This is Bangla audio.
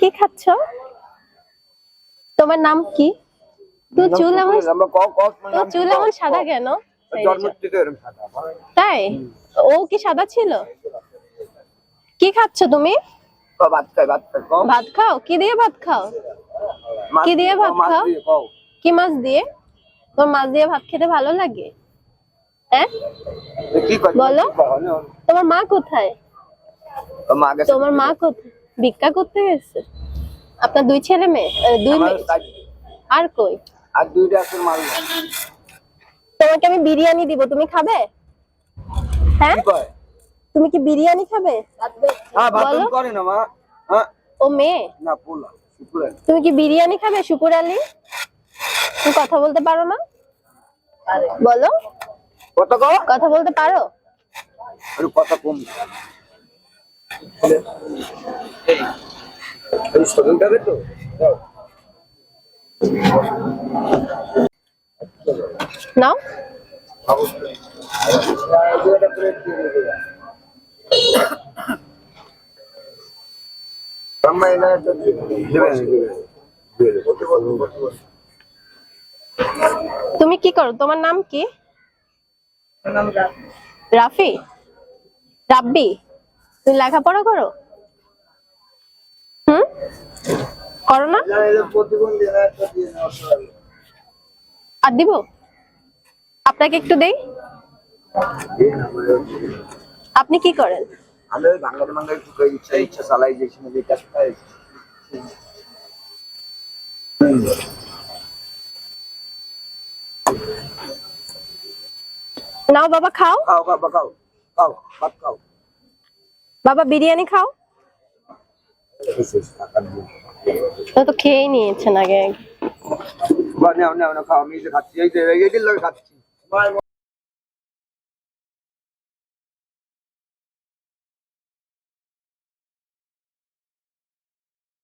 কি খাচ্ছ? তোমার নাম কি? তোর চুল এমন তোর চুল এমন সাদা কেন? তাই? ও কি সাদা ছিল? কি খাচ্ছ তুমি? ভাত খাও? কি দিয়ে ভাত খাও? কি দিয়ে ভাত খাও? কি মাছ দিয়ে? তোর মাছ দিয়ে ভাত খেতে ভালো লাগে? হ্যাঁ? বলো। তোমার মা কোথায়? তোমার মা কোথায়? ভিক্ষা করতে গেছে? আপনার দুই ছেলে মেয়ে দুই মেয়ে? আর কই? আর দুইটা আছে মাল তোমাকে আমি বিরিয়ানি দিব তুমি খাবে? হ্যাঁ? তুমি কি বিরিয়ানি খাবে? হ্যাঁ ভাত। করে না মা। হ্যাঁ। ও মেয়ে? না পোলা তুমি কি বিরিয়ানি খাবে শুকুর আলী? তুমি কথা বলতে পারো না? বলো। কথা বলতে পারো? আর কথা কম। নাও। তুমি কি করো? তোমার নাম কি? রাফি? রাব্বি? তুমি লেখাপড়া করো? হুম? করো না? আর দিব? আপনাকে একটু দেই। আপনি কি করেন? আমি ওই একটু ইচ্ছা ইচ্ছা চালাই যে সময় যে কাজ নাও বাবা খাও। খাও বাবা খাও খাও ভাত খাও। বাবা বিরিয়ানি খাও তো খেয়ে নিয়েছেন আগে খাচ্ছি